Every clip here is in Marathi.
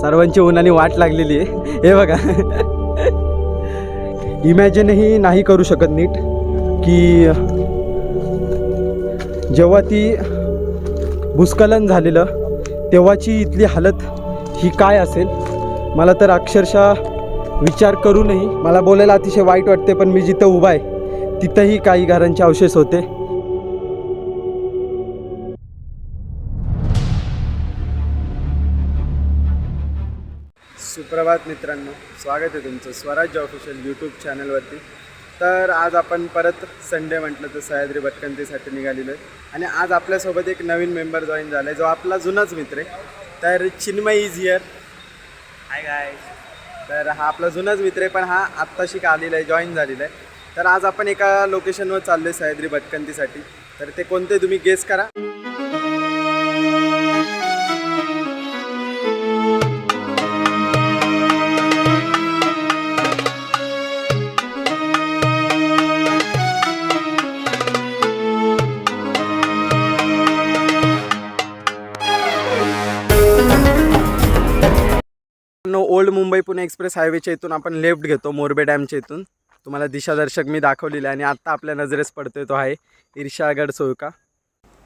सर्वांची उन्हाने वाट लागलेली आहे. हे बघा. इमॅजिनही नाही करू शकत नीट की जेव्हा ती भूस्खलन झालेलं तेव्हाची इथली हालत ही काय असेल? मला तर अक्षरशः विचार करूनही मला बोलायला अतिशय वाईट वाटते पण मी जिथं उभा आहे तिथंही काही घरांचे अवशेष होते. सुप्रभात मित्रांनो. स्वागत आहे तुमचं स्वराज्य ऑफिशियल यूट्यूब चॅनलवरती तर आज आपण परत संडे म्हटलं तर सह्याद्री भटकंतीसाठी निघालेलो आहे. आणि आज आपल्यासोबत एक नवीन मेंबर जॉईन झाला आहे जो आपला जुनाच मित्र आहे. तर Chinmay is here hi guy तर हा आपला जुनाच मित्र आहे पण हा आत्ताशी का आलेला आहे जॉईन झालेला आहे. तर आज आपण एका लोकेशनवर चाललो आहे सह्याद्री भटकंतीसाठी. तर ते कोणते तुम्ही गेस करा. मुंबई पुणे एक्सप्रेस हायवेच्या इथून आपण लेफ्ट घेतो मोरबे डॅमच्या इथून. तुम्हाला दिशादर्शक मी दाखवलेलं आहे आणि आत्ता आपल्या नजरेस पडतोय तो आहे ईर्षागड सोयका.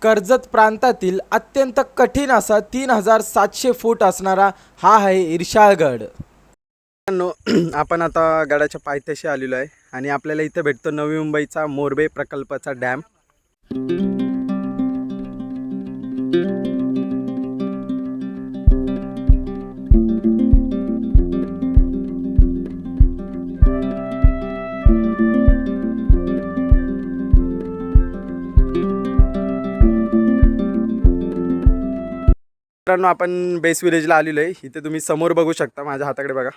कर्जत प्रांतातील अत्यंत कठीण असा तीन हजार सातशे फूट असणारा हा आहे ईर्षाळगड आपण आता गडाच्या पायथ्याशी आलेलो आहे आणि आपल्याला इथे भेटतो नवी मुंबईचा मोरबे प्रकल्पाचा डॅम. मित्रांनो आपण बेस विलेजला आलेलो आहे. इथे तुम्ही समोर बघू शकता माझ्या हाताकडे बघा.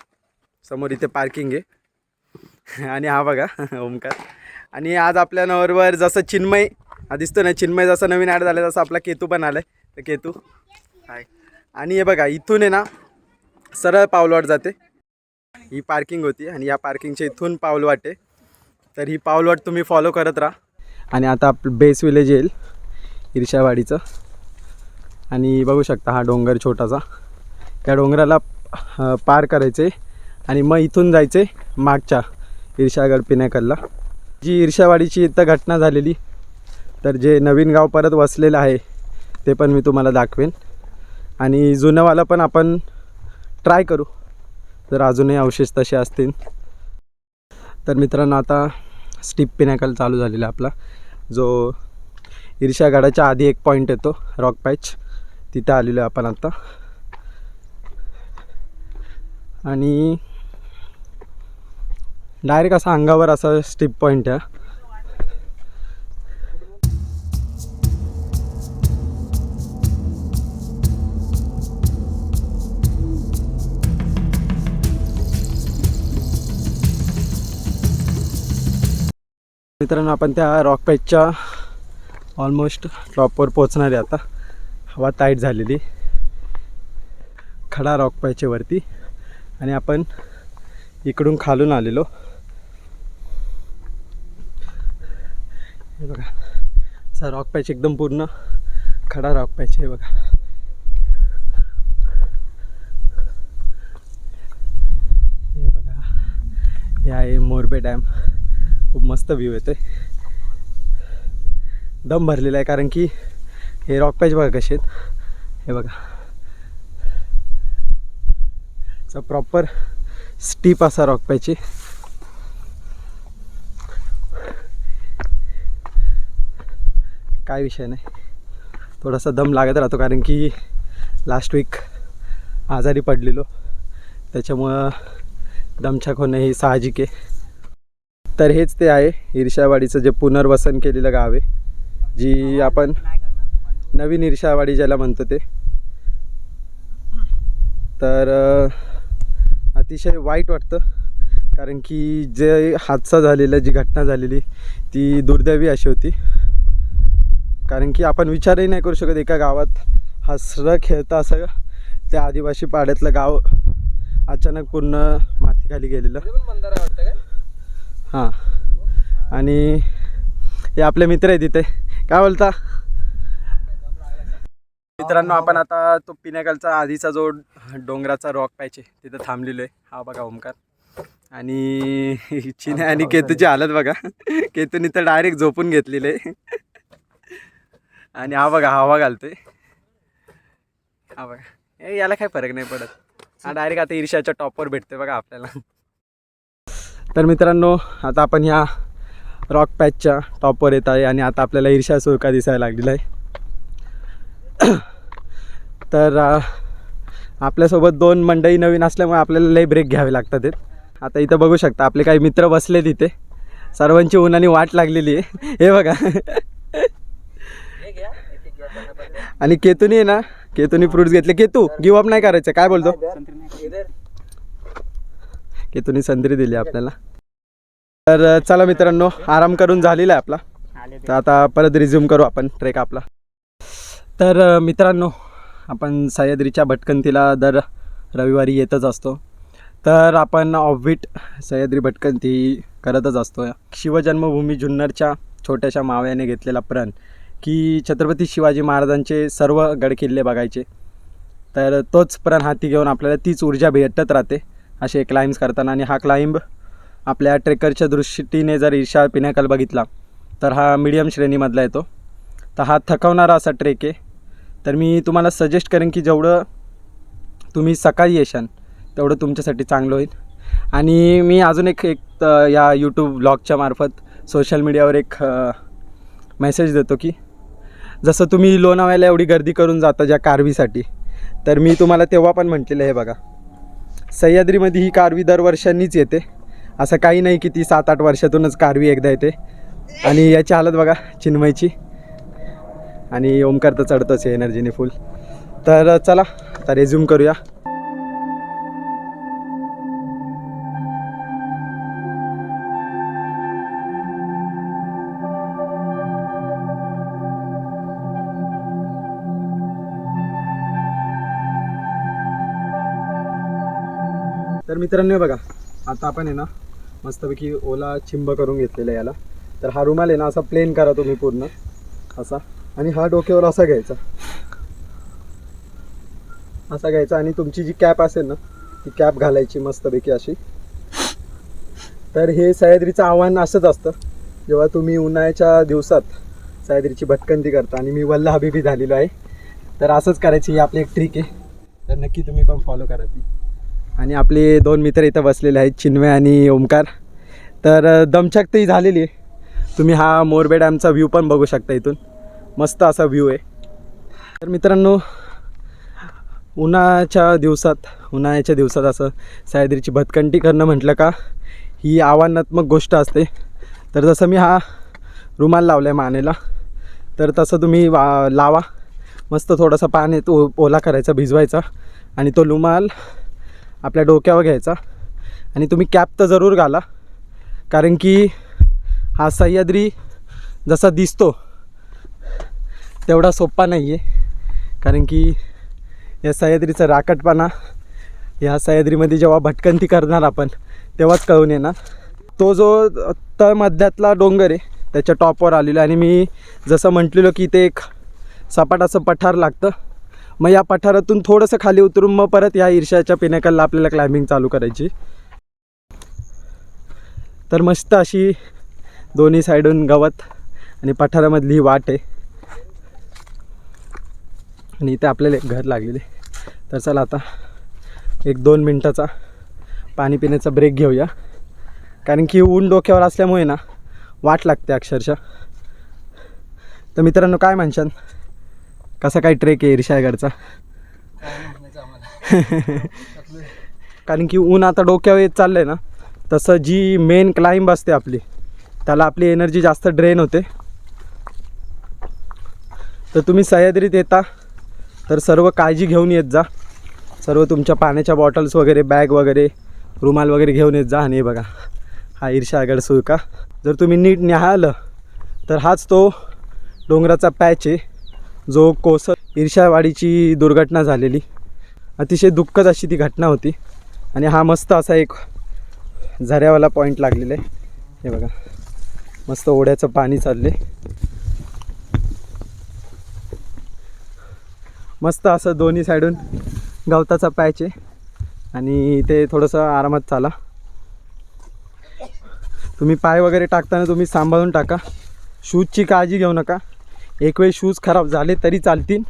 समोर इथे पार्किंग आहे. आणि हा बघा ओमकार. आणि आज आपल्या नवरवर जसं चिन्मय हा दिसतो ना चिन्मय जसं नवीन ॲड झालं तसं आपला केतू पण आलाय. तर केतू. हाय आणि हे बघा इथून आहे ना सरळ पावलवाट जाते. ही पार्किंग होती आणि या पार्किंगच्या इथून पावलवाट आहे. तर ही पावलवाट तुम्ही फॉलो करत राहा. आणि आता आप बेस विलेज येईल. ईर्षावाडीचं आणि बघू शकता हा डोंगर छोटासा. त्या डोंगराला पार करायचे आणि मग इथून जायचे मागच्या ईर्षागड पिण्याकलला जी ईर्षावाडीची इथं घटना झालेली तर जे नवीन गाव परत वसलेलं आहे ते पण मी तुम्हाला दाखवेन. आणि जुनंवाला पण आपण ट्राय करू. जर अजूनही अवशेष तसे असतील. तर मित्रांनो आता स्टीप पिण्याकल चालू झालेला आपला. जो ईर्षागडाच्या आधी एक पॉईंट येतो रॉक पॅच. तिथं आलेलो आहे आपण आत्ता आणि डायरेक्ट असा अंगावर असा स्टिप पॉईंट आहे. मित्रांनो आपण त्या रॉक पॅचच्या ऑलमोस्ट टॉपवर पोचणार आहे आता. हवा टाईट झालेली. खडा रॉक पायच्या वरती. आणि आपण इकडून खालून आलेलो. हे बघा. असा रॉक पॅच एकदम पूर्ण. खडा रॉक पॅच आहे बघा. हे बघा. हे आहे मोरबे डॅम. खूप मस्त व्ह्यू येते दम भरलेला आहे कारण की हे रॉक पॅच बघा कसे आहेत. हे बघा. प्रॉपर स्टीप असा रॉक पॅच आहे. काय विषय नाही. थोडासा दम लागत राहतो कारण की लास्ट वीक आजारी पडलेलो. त्याच्यामुळं दमछाक होणं हे साहजिक आहे. तर हेच ते आहे. ईर्षावाडीचं जे पुनर्वसन केलेलं गाव आहे जी आपण नवीन ईर्षावाडी ज्याला म्हणतो ते. तर अतिशय वाईट वाटतं. कारण की जे हादसा झालेला जी घटना झालेली ती दुर्दैवी अशी होती. कारण की आपण विचारही नाही करू शकत एका गावात हसरं खेळता असं त्या आदिवासी पाड्यातलं गाव अचानक पूर्ण मातीखाली गेलेलं. हां. आणि हे आपले मित्र आहे तिथे काय बोलता? मित्रांनो आपण आता तो पिण्याकलचा आधीचा जो डोंगराचा रॉक पॅच आहे तिथं थांबलेलो आहे. हा बघा ओमकार आणि चिने आणि केतूची हालत बघा. केतून इथं डायरेक्ट झोपून घेतलेलं आहे. आणि हा बघा हवा घालतोय. हा बघा. ए याला काय फरक नाही पडत. हा डायरेक्ट आता ईर्ष्याच्या टॉपवर भेटते बघा आपल्याला. तर मित्रांनो आता आपण ह्या रॉक पॅचच्या टॉपवर येत आहे आणि आता आपल्याला ईर्ष्या सुरका दिसायला लागलेला आहे. तर आपल्यासोबत दोन मंडई नवीन असल्यामुळे आपल्याला लई ब्रेक घ्यावे लागतात आता इथं बघू शकता आपले काही मित्र बसले तिथे सर्वांची उन्हाने वाट लागलेली आहे. हे बघा. आणि केतुनी आहे ना केतुनी फ्रुट्स घेतले. केतू गिव अप नाही करायचं. काय बोलतो? केतुनी संत्री दिली आपल्याला. तर चला मित्रांनो आराम करून झालेला आहे आपला. तर आता परत रिझ्यूम करू आपण ट्रेक आपला. तर मित्रांनो आपण सह्याद्रीच्या भटकंतीला दर रविवारी येतच असतो. तर आपण ऑफबीट सह्याद्री भटकंती करतच असतो शिवजन्मभूमी जुन्नरच्या छोट्याशा मावळ्याने घेतलेला प्रण की छत्रपती शिवाजी महाराजांचे सर्व गडकिल्ले बघायचे. तर तोच प्रण हाती घेऊन आपल्याला तीच ऊर्जा भेटत राहते असे क्लाइम्स करताना. आणि हा क्लाइंब आपल्या ट्रेकरच्या दृष्टीने जर ईर्षा पिण्याकल बघितला तर हा मीडियम श्रेणीमधला येतो. तर हा थकवणारा असा ट्रेक आहे. तर मी तुम्हाला सजेस्ट करेन की जेवढं तुम्ही सकाळी येशान तेवढं तुमच्यासाठी चांगलं होईल. आणि मी अजून एक एक या यूट्यूब ब्लॉगच्या मार्फत सोशल मीडियावर एक मेसेज देतो की जसं तुम्ही लोणावळ्याला एवढी गर्दी करून जाता ज्या कारवीसाठी तर मी तुम्हाला तेव्हा पण म्हटलेलं आहे बघा. सह्याद्रीमध्ये ही कारवी दरवर्षांनीच येते. असं काही नाही की ती सात आठ वर्षातूनच कारवी एकदा येते. आणि याची हालत बघा चिन्मयची. आणि ओमकार तर चढतोच आहे एनर्जीने फुल तर चला आता रेझ्यूम करूया. तर मित्रांनो बघा आता आपण आहे ना मस्तपैकी ओला चिंब करून घेतलेला याला. तर हा रुमाल आहे ना असा प्लेन करा तुम्ही पूर्ण. असा. आणि हा डोक्यावर असा घ्यायचा. असा घ्यायचा आणि तुमची जी कॅप असेल ना ती कॅप घालायची मस्तपैकी अशी. तर हे सह्याद्रीचं आव्हान असंच असतं. जेव्हा तुम्ही उन्हाळ्याच्या दिवसात सह्याद्रीची भटकंती करता आणि मी वल्ला हबीबी झालेलो आहे तर असंच करायची ही आपली एक ट्रिक आहे. तर नक्की तुम्ही पण फॉलो करा ती. आणि आपले दोन मित्र इथं बसलेले आहेत चिन्मय आणि ओमकार. तर दमछाक ही झालेली आहे. तुम्ही हा मोरबे डॅमचा व्ह्यू पण बघू शकता इथून. मस्त असा व्ह्यू आहे. तर मित्रांनो उन्हाळ्याच्या दिवसात उन्हाळ्याच्या दिवसात असं सह्याद्रीची भतकंटी करणं म्हटलं का ही आव्हानात्मक गोष्ट असते. तर जसं मी हा रुमाल लावला आहे मानेला तर तसं तुम्ही वा लावा. मस्त थोडासा पाणी तो ओला करायचा भिजवायचा. आणि तो रुमाल आपल्या डोक्यावर घ्यायचा. आणि तुम्ही कॅप तर जरूर घाला कारण की हा सह्याद्री जसा दिसतो तेवढा सोपा नाही आहे कारण की या सह्याद्रीचा राकटपणा या सह्याद्रीमध्ये जेव्हा भटकंती करणार आपण तेव्हाच कळून येणार. तो जो तळमध्यातला डोंगर आहे त्याच्या टॉपवर आलेलो आणि मी जसं म्हटलेलो की ते एक सपाट असं पठार लागतं. मग या पठारातून थोडंसं खाली उतरून मग परत या ईर्ष्याच्या पिनेकलला आपल्याला क्लाइम्बिंग चालू करायची. तर मस्त अशी दोन्ही साईडून गवत आणि पठारामधली ही वाट आहे. आणि इथे आपल्याला एक घर लागलेले. तर चला आता एक दोन मिनटाचा पाणी पिण्याचा ब्रेक घेऊया. कारण की ऊन डोक्यावर असल्यामुळे ना वाट लागते अक्षरशः. तर मित्रांनो काय म्हणशान कसा काय ट्रेक आहे ईर्षागडचा कारण की ऊन आता डोक्यावर येत चाललं आहे ना तसं जी मेन क्लाइंब असते आपली त्याला आपली एनर्जी जास्त ड्रेन होते. तर तुम्ही सह्याद्रीत येता. तर सर्व काळजी घेऊन येत जा. सर्व तुमच्या पाण्याच्या बॉटल्स वगैरे बॅग वगैरे रुमाल वगैरे घेऊन येत जा. आणि हे बघा हा ईर्षागड सुळका जर तुम्ही नीट न्याहालं तर हाच तो डोंगराचा पॅच आहे. जो कोसळ ईर्षावाडीची दुर्घटना झालेली. अतिशय दुःखद अशी ती घटना होती. आणि हा मस्त असा एक झऱ्यावाला पॉईंट लागलेला आहे. हे बघा मस्त ओढ्याचं पाणी चालले मस्त असं दोन्ही साईडून गवताचा पॅच आहे. आणि ते थोडंसं आरामात चाला. तुम्ही पाय वगैरे टाकताना तुम्ही सांभाळून टाका. शूजची काळजी घेऊ नका. एक वेळ शूज खराब झाले तरी चालतील.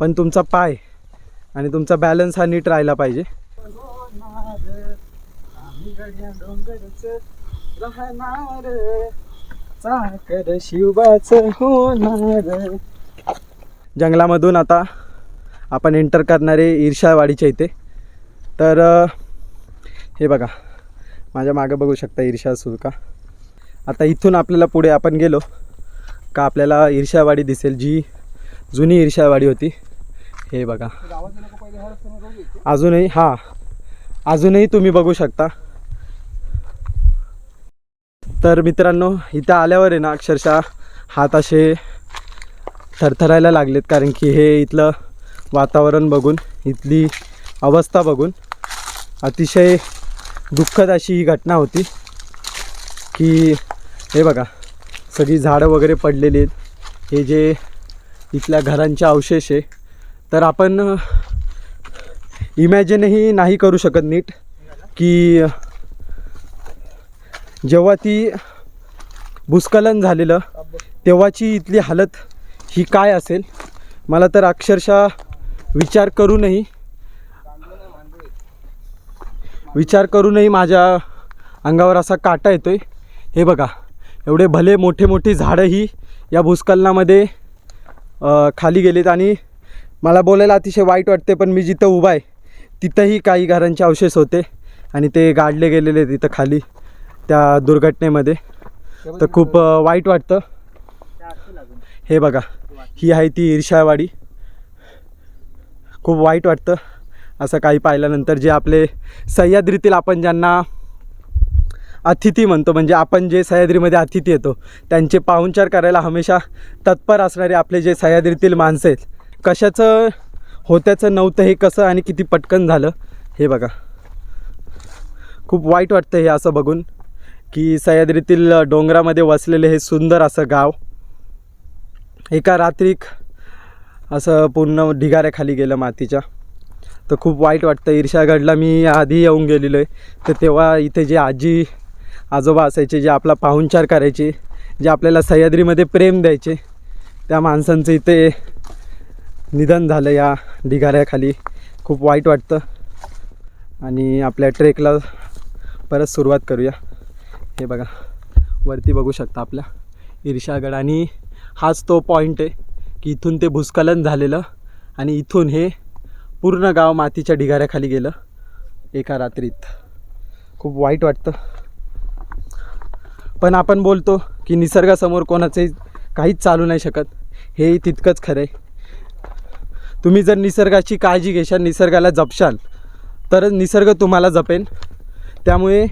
पण तुमचा पाय आणि तुमचा बॅलन्स हा नीट राहिला पाहिजे. शिवबाच होणार. जंगलामधून आता आपण एंटर करणारे ईर्षावाडीच्या इथे. तर हे बघा. माझ्या मागं बघू शकता ईर्षा सुलका. आता इथून आपल्याला पुढे आपण गेलो का आपल्याला ईर्षावाडी दिसेल. जी जुनी ईर्षावाडी होती. हे बघा. अजूनही हां. अजूनही तुम्ही बघू शकता. तर मित्रांनो इथं आल्यावर आहे ना अक्षरशः हात असे थरथरायला लागलेत कारण की हे इथलं वातावरण बघून इथली अवस्था बघून अतिशय दुःखद अशी ही घटना होती की हे बघा सगळी झाडं वगैरे पडलेली आहेत. हे जे इथल्या घरांचे अवशेष आहे तर आपण इमॅजिनही नाही करू शकत नीट की जेव्हा ती भूस्खलन झालेलं तेव्हाची इथली हालत ही काय असेल? मला तर अक्षरशः विचार करूनही विचार करूनही माझ्या अंगावर असा काटा येतोय. हे बघा एवढे भले मोठे मोठी झाडंही या भूस्खलनामध्ये खाली गेलीत आणि मला बोलायला अतिशय वाईट वाटते पण मी जिथं उभा आहे तिथंही काही घरांचे अवशेष होते आणि ते गाडले गेलेले तिथं खाली त्या दुर्घटनेमध्ये. तर खूप वाईट वाटतं. हे बघा ही आहे ती ईर्षावाडी खूप वाईट वाटतं. असं काही पाहिल्यानंतर जे आपले सह्याद्रीतील आपण ज्यांना अतिथी म्हणतो म्हणजे आपण जे सह्याद्रीमध्ये अतिथी येतो त्यांचे पाहुणचार करायला हमेशा तत्पर असणारे आपले जे सह्याद्रीतील माणसं आहेत कशाचं होत्याचं नव्हतं हे कसं आणि किती पटकन झालं हे बघा. खूप वाईट वाटतं हे असं बघून की सह्याद्रीतील डोंगरामध्ये वसलेले हे सुंदर असं गाव एका रात्रीक असं पूर्ण ढिगाऱ्याखाली गेलं मातीच्या. तर खूप वाईट वाटतं. ईर्षागडला मी आधी येऊन गेलेलो आहे. तर तेव्हा इथे जे आजी आजोबा असायचे जे आपला पाहुणचार करायचे जे आपल्याला सह्याद्रीमध्ये प्रेम द्यायचे त्या माणसांचं इथे निधन झालं या ढिगाऱ्याखाली. खूप वाईट वाटतं. आणि आपल्या ट्रेकला परत सुरुवात करूया. हे बघा. वरती बघू शकता आपल्या ईर्षागड आणि हाच तो पॉईंट आहे की इथून ते भूस्खलन झालेलं आणि इथून हे पूर्ण गाव मातीच्या ढिगाऱ्याखाली गेलं एका रात्रीत. खूप वाईट वाटतं. पण आपण बोलतो की निसर्गासमोर कोणाचंही काहीच चालू नाही शकत हे तितकंच खरं आहे तुम्ही जर निसर्गाची काळजी घेशाल निसर्गाला जपशाल तरच निसर्ग तुम्हाला जपेन त्यामुळे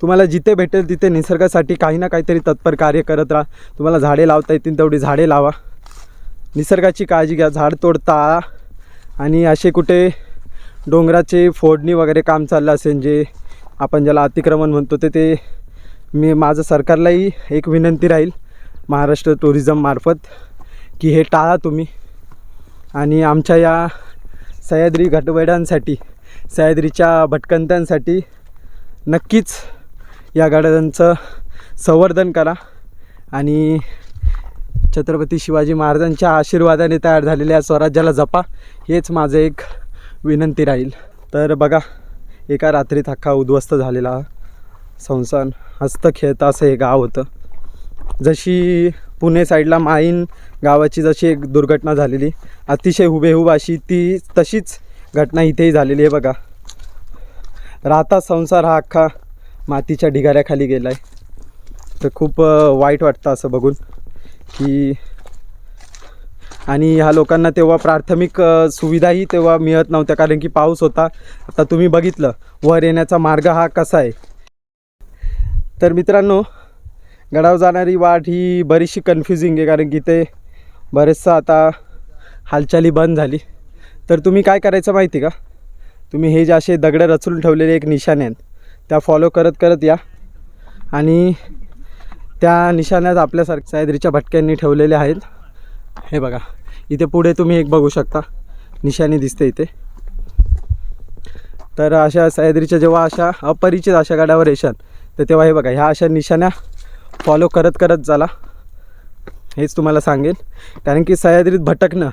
तुम्हाला जिथे भेटेल तिथे निसर्गासाठी काही ना काहीतरी तत्पर कार्य करत राहा. तुम्हाला झाडे लावता येतील तेवढी झाडे लावा. निसर्गाची काळजी घ्या झाड तोडता. आणि असे कुठे डोंगराचे फोडणी वगैरे काम चाललं असेल जे आपण ज्याला अतिक्रमण म्हणतो ते ते मी माझं सरकारलाही एक विनंती राहील महाराष्ट्र टुरिझममार्फत की हे टाळा तुम्ही. आणि आमच्या या सह्याद्री घटवेडांसाठी सह्याद्रीच्या भटकंत्यांसाठी नक्कीच या गाड्यांचं संवर्धन करा आणि छत्रपती शिवाजी महाराजांच्या आशीर्वादाने तयार झालेल्या स्वराज्याला जपा. हेच माझं एक विनंती राहील. तर बघा एका रात्रीत अख्खा उद्ध्वस्त झालेला संसार हस्त खेळता असं हे गाव होतं. जशी पुणे साईडला माईन गावाची जशी एक दुर्घटना झालेली अतिशय हुबेहूब अशी ती तशीच घटना इथेही झालेली आहे बघा. राहता संसार हा अख्खा मातीच्या ढिगाऱ्याखाली गेला आहे तर खूप वाईट वाटतं असं बघून की आणि ह्या लोकांना तेव्हा प्राथमिक सुविधाही तेव्हा मिळत नव्हत्या कारण की पाऊस होता. आता तुम्ही बघितलं वर येण्याचा मार्ग हा कसा आहे? तर मित्रांनो गडावर जाणारी वाट ही बरीचशी कन्फ्युजिंग आहे कारण की ते बरेचसं आता हालचाली बंद झाली. तर तुम्ही काय करायचं माहिती का? तुम्ही हे जे असे दगडं रचून ठेवलेले एक निशाणे आहेत. त्या फॉलो करत करत या. आणि त्या निशाण्यात आपल्यासारख्या सह्याद्रीच्या भटक्यांनी ठेवलेले आहेत. हे बघा इथे पुढे तुम्ही एक बघू शकता. निशाणी दिसते इथे. तर अशा सह्याद्रीच्या जेव्हा अशा अपरिचित अशा गडावर येशाल तर तेव्हा हे बघा ह्या अशा निशाण्या फॉलो करत करत चला हेच तुम्हाला सांगेन. कारण की सह्याद्रीत भटकणं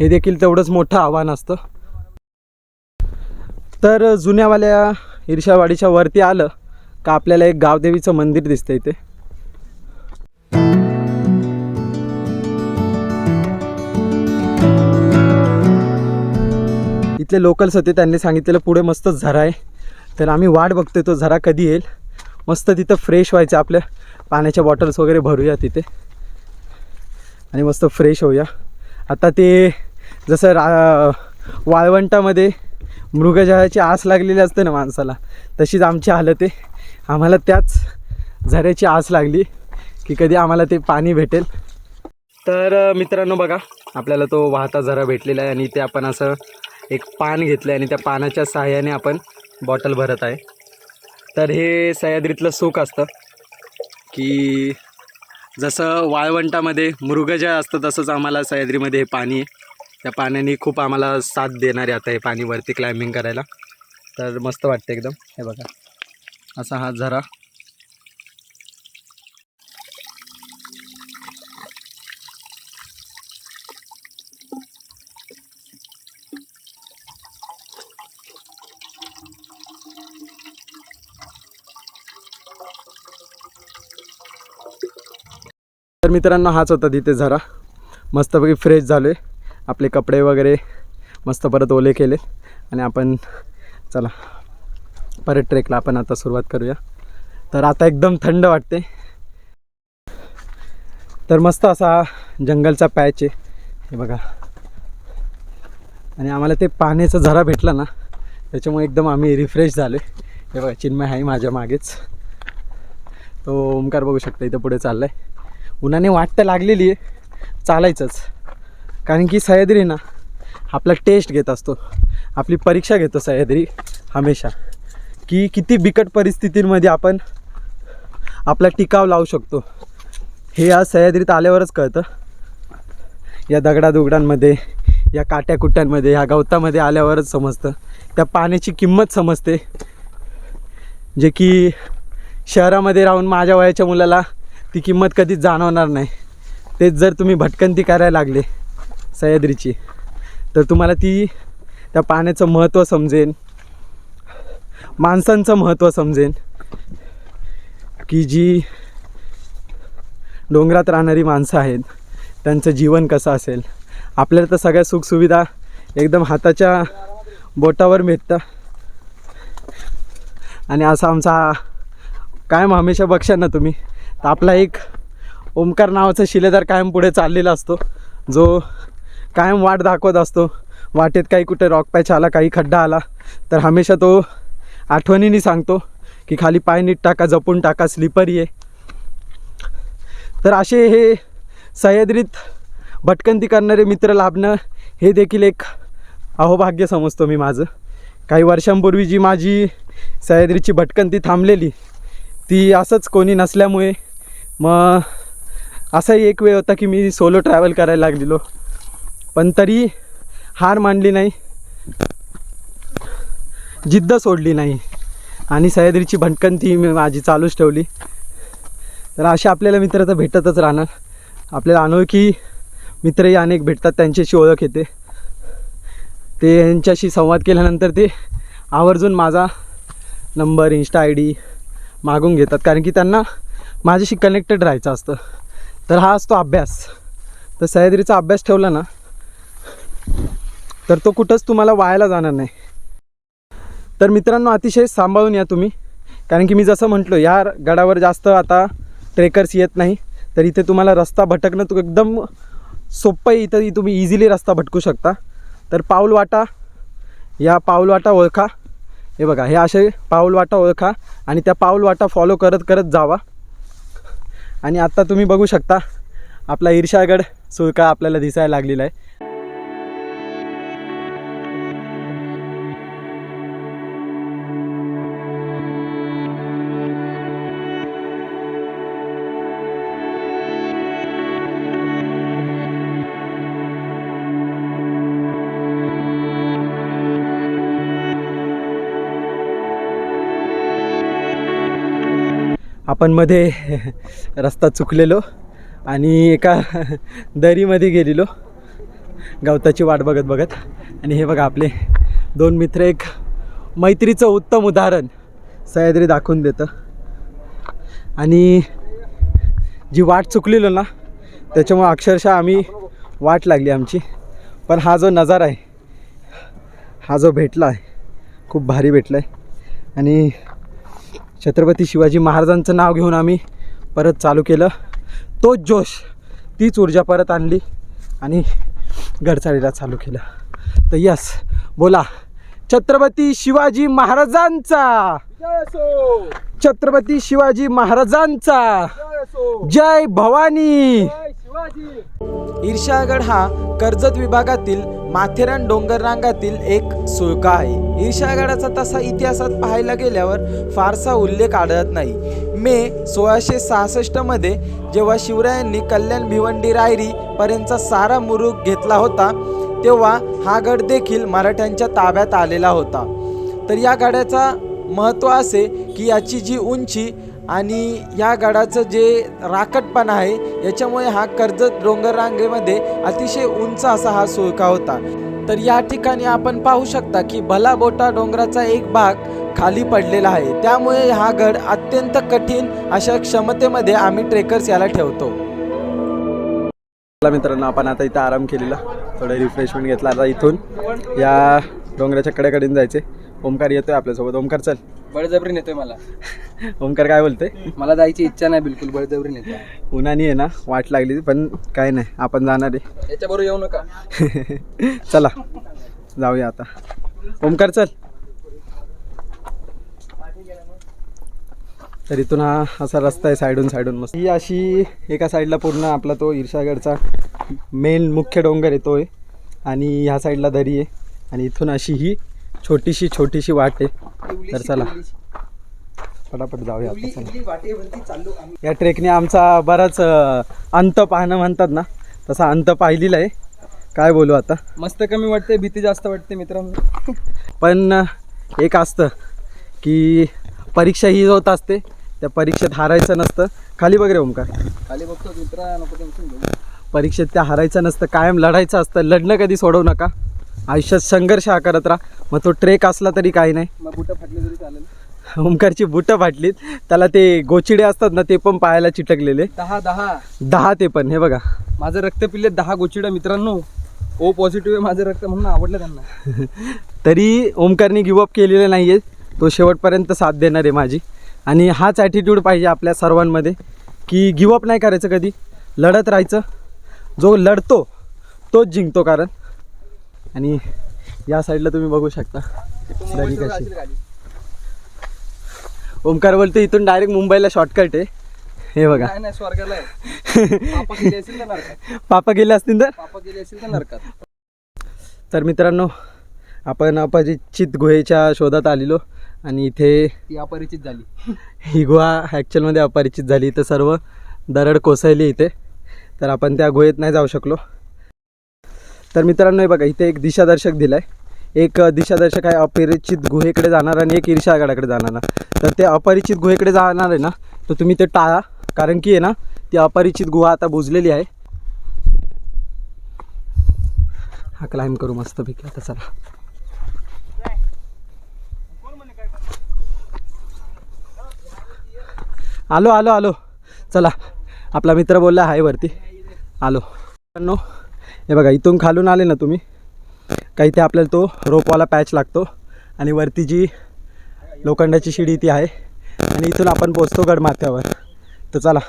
हे देखील तेवढंच मोठं आव्हान असतं. तर जुन्यावाल्या ईर्षावाडीच्या वरती आलं का आपल्याला एक गावदेवीचं मंदिर दिसतं इथे. इथले लोकल्स होते त्यांनी सांगितलेलं पुढे मस्त झरा आहे. तर आम्ही वाट बघतोय तो झरा कधी येईल. मस्त तिथं फ्रेश व्हायचं आपल्या पाण्याच्या बॉटल्स वगैरे भरूया तिथे. आणि मस्त फ्रेश होऊया. आता ते जसं रा वाळवंटामध्ये मृगजळाची आस लागलेली असते ना माणसाला. तशीच आमची हालत आहे. आम्हाला त्याच झऱ्याची आस लागली की कधी आम्हाला ते पाणी भेटेल. तर मित्रांनो बघा आपल्याला तो वाहता झरा भेटलेला आहे आणि ते आपण असं एक पान घेतलं आहे आणि त्या पानाच्या सहाय्याने आपण बॉटल भरत आहे. तर हे सह्याद्रीतलं सुख असतं की जसं वाळवंटामध्ये मृगजळ असतं तसंच आम्हाला सह्याद्रीमध्ये हे पाणी आहे. त्या पाण्याने खूप आम्हाला साथ देणारे आता हे पाणीवरती क्लाइम्बिंग करायला. तर मस्त वाटतं एकदम. हे बघा. असा हा झरा. तर मित्रांनो हाच होता तिथे झरा. मस्तपैकी फ्रेश झालो आहे आपले कपडे वगैरे मस्त परत ओले केले. आणि आपण चला परत ट्रेकला आपण आता सुरुवात करूया. तर आता एकदम थंड वाटते. तर मस्त असा जंगलचा पॅच आहे. हे बघा. आणि आम्हाला ते पाण्याचा झरा भेटला ना त्याच्यामुळे एकदम आम्ही रिफ्रेश झालो हे बघा चिन्मय आहे माझ्या मागेच. तो ओमकार बघू शकता इथं पुढे चालला आहे उन्हाने वाट तर लागलेली आहे. चालायचंच. कारण की सह्याद्री ना आपला टेस्ट घेत असतो. आपली परीक्षा घेतो सह्याद्री हमेशा. की किती बिकट परिस्थितींमध्ये आपण आपला टिकाव लावू शकतो. हे आज सह्याद्रीत आल्यावरच कळतं. या दगडादुगडांमध्ये या काट्याकुट्ट्यांमध्ये या गवतामध्ये आल्यावरच समजतं. त्या पाण्याची किंमत समजते. जे की शहरामध्ये राहून माझ्या वयाच्या मुलाला ती किंमत कधीच जाणवणार नाही. तेच जर तुम्ही भटकंती करायला लागले सह्याद्रीची. तर तुम्हाला ती त्या पाण्याचं महत्त्व समजेन. माणसांचं महत्त्व समजेन. की जी डोंगरात राहणारी माणसं आहेत त्यांचं जीवन कसं असेल. आपल्याला तर सगळ्या सुखसुविधा एकदम हाताच्या बोटावर भेटतं. आणि असा आमचा हा कायम हमेशा बघशाल ना तुम्ही. तर आपला एक ओमकार नावाचा शिलेदार कायम पुढे चाललेला असतो जो कायम वाट दाखवत असतो. वाटेत काही कुठे रॉक पॅच आला काही खड्डा आला तर हमेशा तो आठवणीने सांगतो की खाली पाय नीट टाका जपून टाका स्लिपरी आहे तर असे हे सह्याद्रीत भटकंती करणारे मित्र लाभणं हे देखील एक अहोभाग्य समजतो मी माझं. काही वर्षांपूर्वी जी माझी सह्याद्रीची भटकंती थांबलेली ती असंच कोणी नसल्यामुळे मग असाही एक वेळ होता की मी सोलो ट्रॅव्हल करायला लागलेलो. पण तरी हार मानली नाही. जिद्द सोडली नाही. आणि सह्याद्रीची भटकंती मी माझी चालूच ठेवली. तर असे आपल्याला मित्र तर भेटतच राहणार. आपल्याला अनोळखी मित्रही अनेक भेटतात त्यांच्याशी ओळख येते. ते यांच्याशी संवाद केल्यानंतर ते आवर्जून माझा नंबर इन्स्टा आय डी मागून घेतात. कारण की त्यांना माझ्याशी कनेक्टेड राहायचं असतं. तर हा असतो अभ्यास. तर सह्याद्रीचा अभ्यास ठेवला ना तर तो कुठंच तुम्हाला वायाला जाणार नाही. तर मित्रांनो अतिशय सांभाळून या तुम्ही. कारण की मी जसं म्हटलो या गडावर जास्त आता ट्रेकर्स येत नाही. तर इथे तुम्हाला रस्ता भटकणं तू एकदम सोपं आहे. इथं तुम्ही इझिली रस्ता भटकू शकता. तर पाऊलवाटा या पाऊलवाटा ओळखा. हे बघा हे असे पाऊलवाटा ओळखा आणि त्या पाऊलवाटा फॉलो करत करत जावा. आणि आत्ता तुम्ही बघू शकता आपला ईर्षागड सुळका आपल्याला दिसायला लागलेला आहे. आपण मध्ये रस्ता चुकलेलो आणि एका दरीमध्ये गेलेलो. गवताची वाट बघत बघत. आणि हे बघा आपले दोन मित्र एक मैत्रीचं उत्तम उदाहरण सह्याद्री दाखवून देतं. आणि जी वाट चुकलेलो ना त्याच्यामुळं अक्षरशः आम्ही वाट लागली आमची. पण हा जो नजारा आहे हा जो भेटला आहे खूप भारी भेटला आहे. आणि छत्रपती शिवाजी महाराजांचं नाव घेऊन आम्ही परत चालू केलं. तोच जोश तीच ऊर्जा परत आणली आणि गडचाळीला चालू केलं. तर यस बोला छत्रपती शिवाजी महाराजांचा. छत्रपती शिवाजी महाराजांचा. जय भवानी. ईर्षागड हा कर्जत विभागातील माथेरान डोंगर रांगातील एक सुळका आहे. ईर्षागडाचा तसा इतिहासात पाहायला गेल्यावर फारसा उल्लेख आढळत नाही. मे सोळाशे सहासष्टमध्ये जेव्हा शिवरायांनी कल्याण भिवंडी रायरी पर्यंतचा सारा मुरुग घेतला होता तेव्हा हा गड देखील मराठ्यांच्या ताब्यात आलेला होता. तर या गडाचा महत्त्व असे की याची जी उंची आणि या गडाचं जे राकटपणा आहे याच्यामुळे हा कर्जत डोंगर रांगेमध्ये अतिशय उंच असा हा सुळका होता. तर या ठिकाणी आपण पाहू शकता की भलाबोटा डोंगराचा एक भाग खाली पडलेला आहे. त्यामुळे हा गड अत्यंत कठीण अशा क्षमतेमध्ये आम्ही ट्रेकर्स याला ठेवतो. मित्रांनो आपण आता इथं आराम केलेला. थोडं रिफ्रेशमेंट घेतला आता इथून. या डोंगराच्या कडेकडे जायचे ओमकार येतोय आपल्यासोबत. ओमकार चल. बळजबरी नेतोय मला. ओमकार काय बोलते मला जायची इच्छा नाही बिलकुल बळजबरी नेतोय. उन्हानी आहे ना वाट लागली पण काय नाही आपण जाणार याच्याबरोबर येऊ नका. आहे चला जाऊया आता. ओमकार चल. तर इथून हा असा रस्ता आहे साईडून साईडून मस्त. ही अशी एका साईडला पूर्ण आपला तो ईर्षागडचा मेन मुख्य डोंगर येतो आहे. आणि ह्या साईडला दरी आहे. आणि इथून अशी ही छोटीशी छोटीशी वाट आहे. तर चला. पटापट जाऊया या ट्रेकने आमचा बराच अंत पाहणं म्हणतात ना तसा अंत पाहिलेला आहे. काय बोलू आता? मस्त कमी वाटते भीती जास्त वाटते मित्रांनो. पण एक असतं की परीक्षा ही होत असते त्या परीक्षेत हारायचं नसतं. खाली बघ रे ओमकार खाली बघतो मित्रा नको टेन्शन घेऊ. परीक्षेत त्या हारायचं नसतं कायम लढायचं असतं लढणं कधी सोडवू नका. आयुष्यात संघर्ष हा करत राहा. मग तो ट्रेक असला तरी काही नाही. मग बुटं फाटली तरी चालेल. ओमकारची बुटं फाटलीत. त्याला ते गोचिडे असतात ना ते पण पायाला चिटकलेले. दहा दहा. दहा ते पण हे बघा. माझं रक्त पिल्ले दहा गोचिडा मित्रांनो. ओ पॉझिटिव्ह आहे माझं रक्त म्हणून आवडलं त्यांना. तरी ओमकारने गिवअप केलेलं नाही आहे तो शेवटपर्यंत साथ देणार आहे माझी. आणि हाच ॲटिट्यूड पाहिजे आपल्या सर्वांमध्ये की गिवअप नाही करायचं कधी. लढत राहायचं. जो लढतो तोच जिंकतो कारण. आणि या साईडला तुम्ही बघू शकता. दरी कशी. ओमकार बोलतो इथून डायरेक्ट मुंबईला शॉर्टकट आहे. हे बघा. नाही स्वर्गाला आहे. पापा गेले असेल तर नरकात? पापा गेले असतील तर? तर नरकात? तर मित्रांनो आपण अपरिचित गुहेच्या शोधात आलेलो आणि इथे ती अपरिचित झाली. ही गुहा ॲक्च्युअलमध्ये अपरिचित झाली. इथं सर्व दरड कोसळली इथे. तर आपण त्या गुहेत नाही जाऊ शकलो. तर मित्रांनो हे बघा इथे एक दिशादर्शक दिला आहे एक दिशादर्शक आहे अपरिचित गुहेकडे जाणार आणि एक ईर्षागडाकडे जाणार. तर ते अपरिचित गुहेकडे जाणार आहे ना तर तुम्ही ते टाळा. कारण की आहे ना ती अपरिचित गुहा आता बुजलेली आहे. हा क्लाइम करू मस्तपैकी आता चला. आलो आलो आलो. चला आपला मित्र बोलला आहे वरती आलो. मित्रांनो हे बघा इथून खालून आले ना तुम्ही काही ते आपल्याला तो रोपवाला पॅच लागतो आणि वरती जी लोखंडाची शिडी ती आहे आणि इथून आपण पोचतो गडमाथ्यावर. तर चला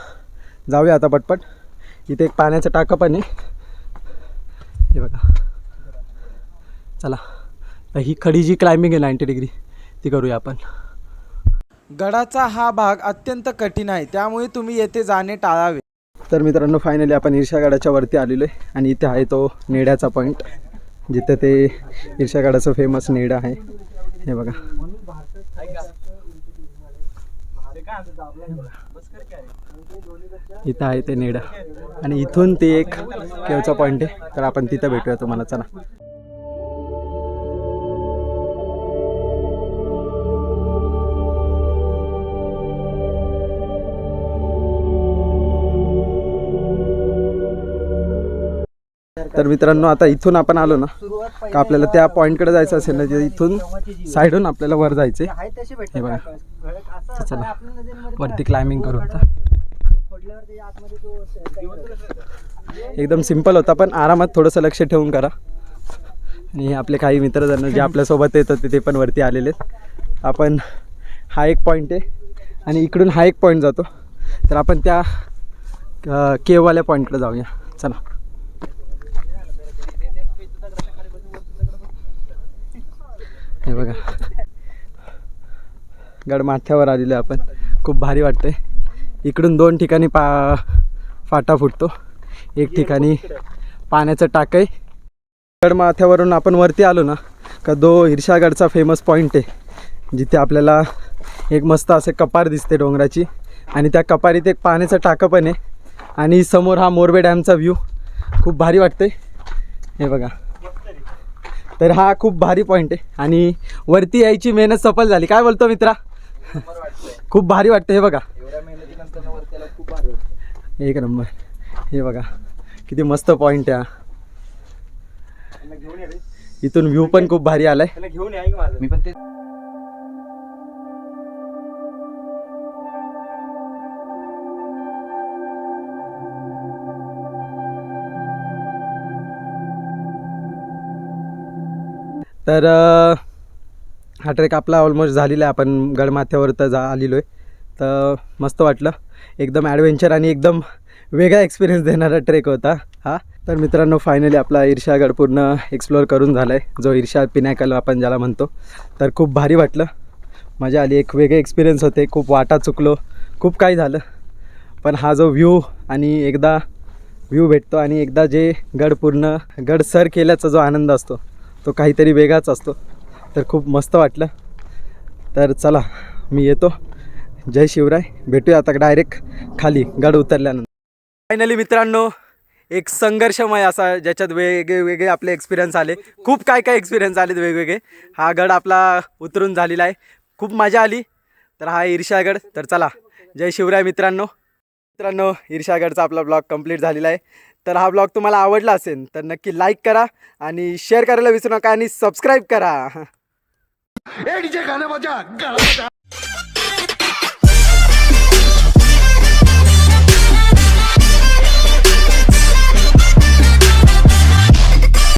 जाऊया आता पटपट. इथे एक पाण्याचं टाकं पण आहे. हे बघा. चला तर ही खडी जी क्लाइम्बिंग आहे नाईंटी डिग्री ती करूया आपण. गडाचा हा भाग अत्यंत कठीण आहे त्यामुळे तुम्ही येथे जाणे टाळावे. तर मित्रांनो फायनली आपण ईर्षागडाच्या वरती आलेलो आहे आणि इथे आहे तो नेड्याचा पॉईंट जिथे ते ईर्षागडाचं फेमस नेडा आहे. हे बघा. इथं आहे ते नेडा. आणि इथून ते एक केवचा पॉईंट आहे. तर आपण तिथं भेटूया तुम्हाला. चला. तर मित्रांनो आता इथून आपण आलो ना का आपल्याला त्या पॉईंटकडे जायचं असेल ना जे इथून साईडून आपल्याला वर जायचे हे बघा. चला वरती क्लाइम्बिंग करू आता. एकदम सिंपल होता पण आरामात थोडंसं लक्ष ठेवून करा. आणि आपले काही मित्रजण जे आपल्यासोबत येत होते ते पण वरती आलेले आपण हा एक पॉईंट आहे आणि इकडून हा एक पॉईंट जातो. तर आपण त्या केववाल्या पॉईंटकडे जाऊया. चला. हे बघा. गडमाथ्यावर आलेलो आपण. खूप भारी वाटतंय. इकडून दोन ठिकाणी पा फाटा फुटतो. एक ठिकाणी पाण्याचं टाक आहे. गडमाथ्यावरून आपण वरती आलो ना का दो हिरशागडचा फेमस पॉईंट आहे. जिथे आपल्याला एक मस्त असे कपार दिसते डोंगराची. आणि त्या कपारीत एक पाण्याचं टाकं पण आहे. आणि समोर हा मोरबे डॅमचा व्ह्यू खूप भारी वाटते हे बघा. तर हा खूप भारी पॉईंट आहे. आणि वरती यायची मेहनत सफल झाली. काय बोलतो मित्रा? खूप भारी वाटतं हे बघा. एक नंबर. हे बघा. किती मस्त पॉईंट आहे हा. इथून व्ह्यू पण खूप भारी आलाय. मी पण ते तर हा ट्रेक आपला ऑलमोस्ट झालेला आहे. आपण गडमाथ्यावर तर जा आलेलो आहे. तर मस्त वाटलं. एकदम ॲडव्हेंचर आणि एकदम वेगळा एक्सपिरियन्स देणारा ट्रेक होता हा. तर मित्रांनो फायनली आपला ईर्षागड पूर्ण एक्सप्लोअर करून झाला आहे जो ईर्षा पिनॅकल आपण ज्याला म्हणतो. तर खूप भारी वाटलं. मजा आली. एक वेगळे एक्सपिरियन्स होते. खूप वाटा चुकलो. खूप काही झालं. पण हा जो व्ह्यू आणि एकदा व्ह्यू भेटतो आणि एकदा जे गड पूर्ण गड सर केल्याचा जो आनंद असतो. तो काहीतरी वेगळाच असतो. तर खूप मस्त वाटलं. तर चला मी येतो. जय शिवराय. भेटूया आता डायरेक्ट खाली गड उतरल्यानंतर. फायनली मित्रांनो एक संघर्षमय असा ज्याच्यात वेगळे वेगळे आपले एक्सपिरियन्स आले. खूप काय काय एक्सपिरियन्स आलेत वेगवेगळे. हा गड आपला उतरून झालेला आहे. खूप मजा आली. तर हा ईर्षागड तर चला जय शिवराय मित्रांनो. मित्रांनो ईर्षागडचा आपला ब्लॉग कंप्लीट झालेला आहे. तर हा ब्लॉग तुम्हाला आवडला असेल तर नक्की लाईक करा आणि शेअर करायला विसरू नका आणि सबस्क्राईब करा.